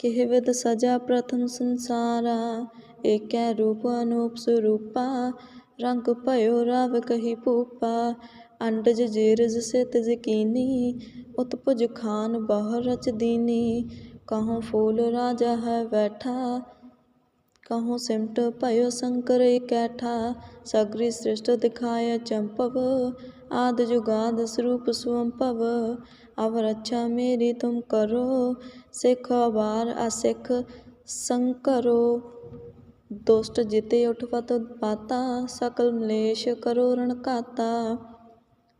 ਕਿਹ ਸਜਾ ਪ੍ਰਥਮ ਸੰਸਾਰਾ, ਏਕੈ ਰੂਪ ਅਨੂਪ ਸਰੂਪਾ, ਰੰਗ ਭਇਓ ਰਵ ਕਹੀ ਭੂਪਾ, ਅੰਡਜ ਜੀਰਜ ਸਿਤ ਜਕੀਨੀ, ਉਤਪੁਜ ਖਾਨ ਬਹੁ ਰਚ ਦੀਨੀ, ਕਹੂੰ ਫੂਲ ਰਾਜਾ ਹੈ ਬੈਠਾ, ਕਹੂੰ ਸਿਮਟ ਭਇਓ ਸ਼ੰਕਰ ਇਕੈਠਾ, ਸਗਰੀ ਸ੍ਰਿਸ਼ਟ ਦਿਖਾਇ ਚੰਪਵ, ਆਦ ਜੁਗਾਦ ਸਰੂਪ ਸੁਅੰਪਵ ਅਵ ਰੱਛਾ ਮੇਰੀ ਤੁਮ ਕਰੋ, ਸਿੱਖ ਅਵਾਰ ਅਸਿੱਖ ਸੰਕਰੋ। ਦੁਸ਼ਟ ਜਿਤੇ ਉਠਵਤ ਪਾਤਾ ਸਕਲ ਮਲੇਸ਼ ਕਰੋ ਰਣ ਘਾਤਾ।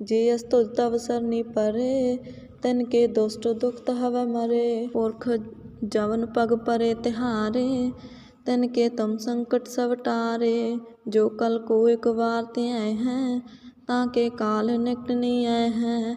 ਜੇ ਅਸ ਤੁਜ ਤਵ ਸਰਨੀ ਪਰੇ, ਤਨ ਕੇ ਦੁਸ਼ਟ ਦੁਖਤ ਹਵ ਮਰੇ। ਪੁਰਖ ਜਵਨ ਪਗ ਪਰੇ ਤਿਹਾਰੇ, ਤਨ ਕੇ ਤਮ ਸੰਕਟ ਸਭ ਟਾਰੇ। ਜੋ ਕਲ ਕੋ ਇੱਕ ਵਾਰ ਤੇ ਆਏ ਹੈ, ਤਾਂ ਕੇ ਕਾਲ ਨਿਕਟ ਨਹੀਂ ਆਏ ਹੈ।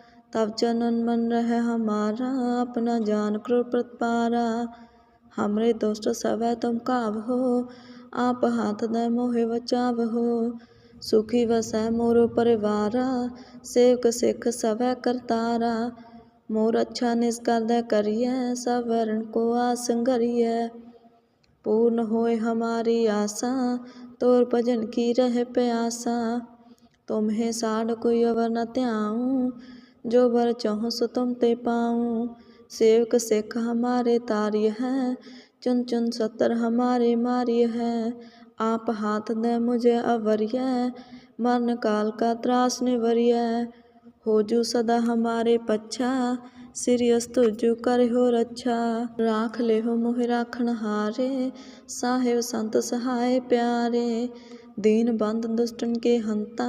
तब चनन मन रह हमारा अपना जान करो प्रतपारा हमरे दोस्त सब तुम काव हो आप हाथ दे मोहे बचाव हो सुखी वसै मोर परिवारा सेवक सिख सब करतारा मोर अच्छा निष्कर दे करिए सब वरण को आसंगरिए पूर्ण होए हमारी आशा तोर भजन की रह प्यासा तुम्हें साड़ कोई अवर न त्याऊं जो बर चाहूं सो तुम ते पाऊं सेवक सिख हमारे तार्य है चुन चुन सतर हमारे मार्य है आप हाथ दे मुझे अवरिय मरण काल का त्रास निवरिय हो जू सदा हमारे पच्छा सिरियस तुझु कर हो रक्षा राख ले हो मोहि राखण हारे साहेब संत सहाय प्यारे दीन बंद दुष्टन के हंता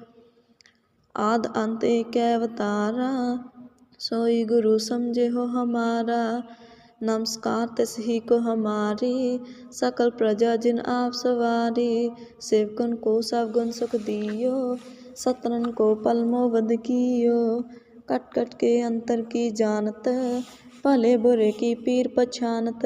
ਆਦ ਅੰਤ ਏਕ ਅਵਤਾਰਾ, ਸੋਈ ਗੁਰੂ ਸਮਝੇ ਹੋ ਹਮਾਰਾ। ਨਮਸਕਾਰ ਤਿਸਹੀ ਕੋ ਹਮਾਰੀ, ਸਕਲ ਪ੍ਰਜਾ ਜਿਨ ਆਪ ਸਵਾਰੀ। ਸੇਵਕਨ ਕੋ ਸਭ ਗੁਣ ਸੁਖ ਦਿਓ, ਸਤਨਨ ਕੋ ਪਲਮੋ ਵਦ ਕੀਓ। ਕਟ ਕਟ ਕੇ ਅੰਤਰ ਕੀ ਜਾਣਤ, ਭਲੇ ਬੁਰੇ ਕੀ ਪੀਰ ਪਛਾਨਤ।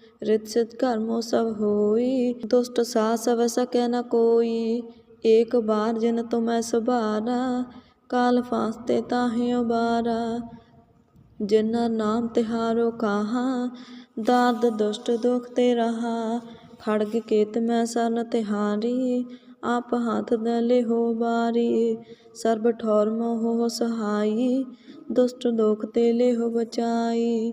रित सिद्ध कर्मो सब होई दुष्ट सा सब सके न कोई एक बार जिन तुम सुबारा काल फांसते ताहे उबारा जिन्ना नाम तिहारो कहा दाद दुष्ट दुख ते रहा खड़ग केत मैं सन तिहारी आप हाथ दले हो बारी सर्ब ठौर मोह सहाई ਦੁਸ਼ਟ ਦੋਖ ਤੇ ਲਿਹੋ ਬਚਾਈ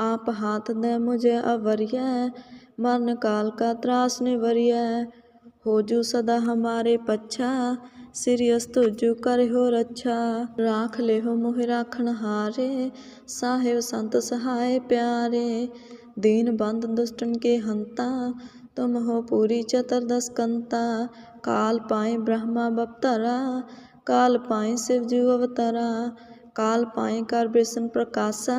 आप हाथ दे मुझे अवरिय मरण काल का त्रास निवरिय हो जू सदा हमारे पच्छा सिरियस तुझु कर हो रक्षा राख ले हो मोहि राखण हारे साहेब संत सहाय प्यारे दीन बंद दुष्टन के हंता तुम हो पूरी चतुर्दश कंता काल पाए ब्रह्मा बपतरा काल पाए शिव जू अवतरा काल पाए कर विष्णु प्रकाशा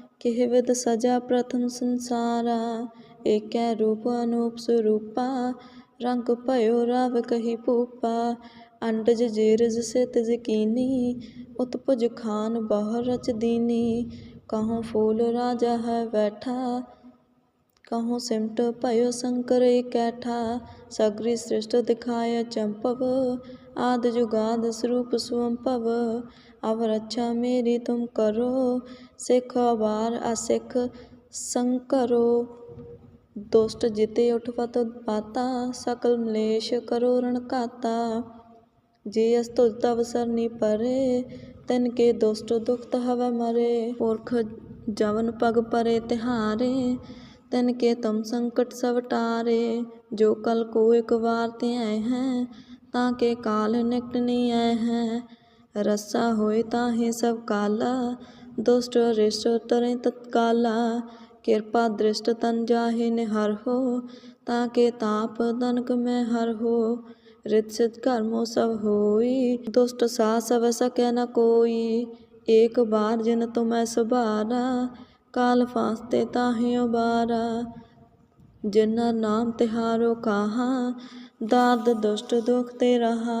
विद सजा प्रथम संसारा एक रूप अनूप स्वरूपा रंग भयो राव कही भूपा अंडज जेरज से तिज कीनी उत्पुज खान बह रच दीनी कहूँ फूल राजा है बैठा कहूँ सिमट भयो शंकर कैठा सगरी सृष्ट दिखाय चंपव आद जुगाद स्वरूप स्वंपव अब रक्षा मेरी तुम करो सिख अबार असिख संकरो दुष्ट जिते उठवत पाता सकल मलेश करो रण काता जे अस्तुज तव सरनी परे तिन के दुष्ट दुखत हवै मरे पुरख जवन पग परे तिहारे तिन के तुम संकट सब टारे जो कल को एक बार ते आए हैं ताके काल निकट नहीं आए हैं रस्सा होए ताहे सब काला दुष्ट रिष्ट तरे तत्काला कृपा दृष्ट तन जाहे निहर हो ताके ताप दनक में हर हो रित सिद्ध कर्मो सब होई दुष्ट सा सब सके न कोई एक बार जिन तुम्हें सुबारा काल फांसते ताहे उबारा जिन्ना नाम तिहारो कहा दाद दुष्ट दुख ते रहा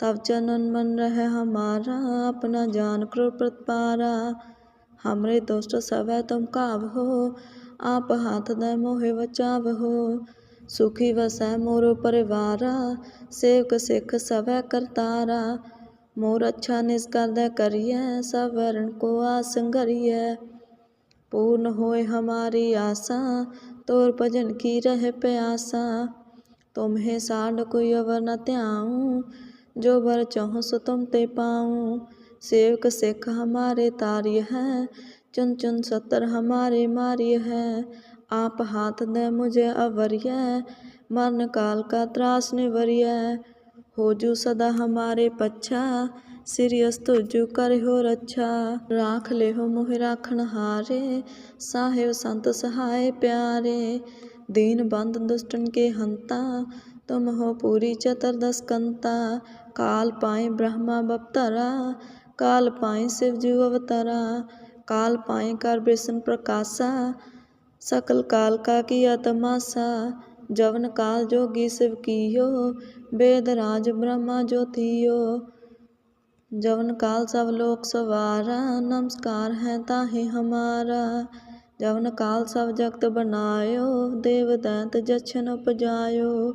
तब चनन मन रहे हमारा, अपना जान क्रो प्रतपारा। हमरे दोस्त सब तुम काव हो, आप हाथ दे मोहे बचाव हो। सुखी वसै मोरो परिवारा, सेवक सिख सब करतारा। मोर अच्छा निष्कर दे करिए, सब वरण को आसंगरिए पूर्ण होए हमारी आशा, तोर भजन की रह प्यासा। तुम्हें साढ़ कोई अवर न त्याऊं जो बर चाहूँ सो तुम ते पाऊँ। सेवक सिख हमारे तार्य है, चुन चुन सतर हमारे मार्य है। आप हाथ दे मुझे अवर्य, मरण काल का त्रास निवर्य। हो जू सदा हमारे पच्छा सिरियस तुझु कर हो रक्षा राख ले हो मोहि राखण हारे साहेब संत सहाय प्यारे। दीन बंद दुष्टन के हंता, तुम हो पूरी चतुर्दश कंता काल पाए ब्रह्मा बपतरा, काल पाए शिव जू अवतरा, काल पाए कर विष्णु प्रकाशा, सकल काल का किया तमाशा, जवन काल जोगी शिव कियो, वेद राज ब्रह्मा ज्योतियो। जवन काल सब लोक सवारा, नमस्कार है ताहि हमारा। जवन काल सब जगत बनायो देव दैत जछन उपजायो।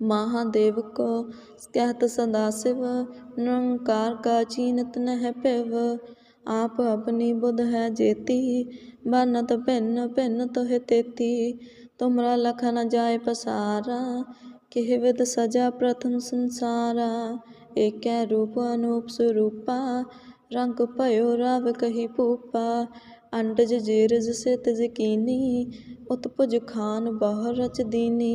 महादेव को कहत सदा शिव निरंकार का चीनत नह पिव आप अपनी बुध है जेती बनत भिन्न भिन्न तोह तेती तुमरा लख न जाय पसारा किह विद सजा प्रथम संसारा एक रूप अनूप स्वरूपा रंग भयो राव कही भूपा अंडज जेरज से तज कीनी उत्पुज खान बहु रच दीनी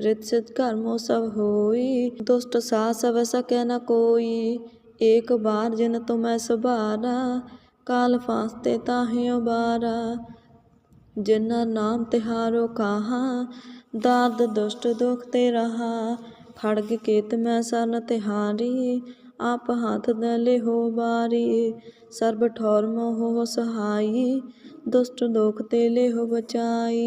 रित सिद्ध कर्मो सब होई दुष्ट सा सब सके न कोई एक बार जिन तुम्हें सुबारा काल फांसते ताहे उबारा जिन्ना नाम तिहारो कहा दाद दुष्ट दुख ते रहा खड़ग केत में सन तिहारी आप हाथ दले हो बारी सर्ब ठौर मोह सहाई दुष्ट दुख ते ले हो बचाई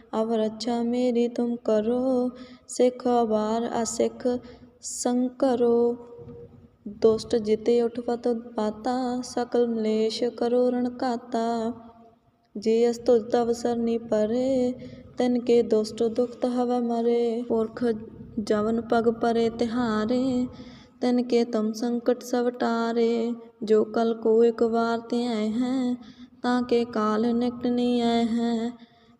अब रक्षा मेरी तुम करो सिख अबार असिख संकरो दुष्ट जिते उठवत पाता सकल मलेश करो रण काता जे अस्तुत अवसर नी परे तिन के दुष्ट दुखत हव मरे पुरख जवन पग परे तिहारे तिन के तुम संकट सब टारे जो कल को एक बार ते आए हैं ताके काल निकट नहीं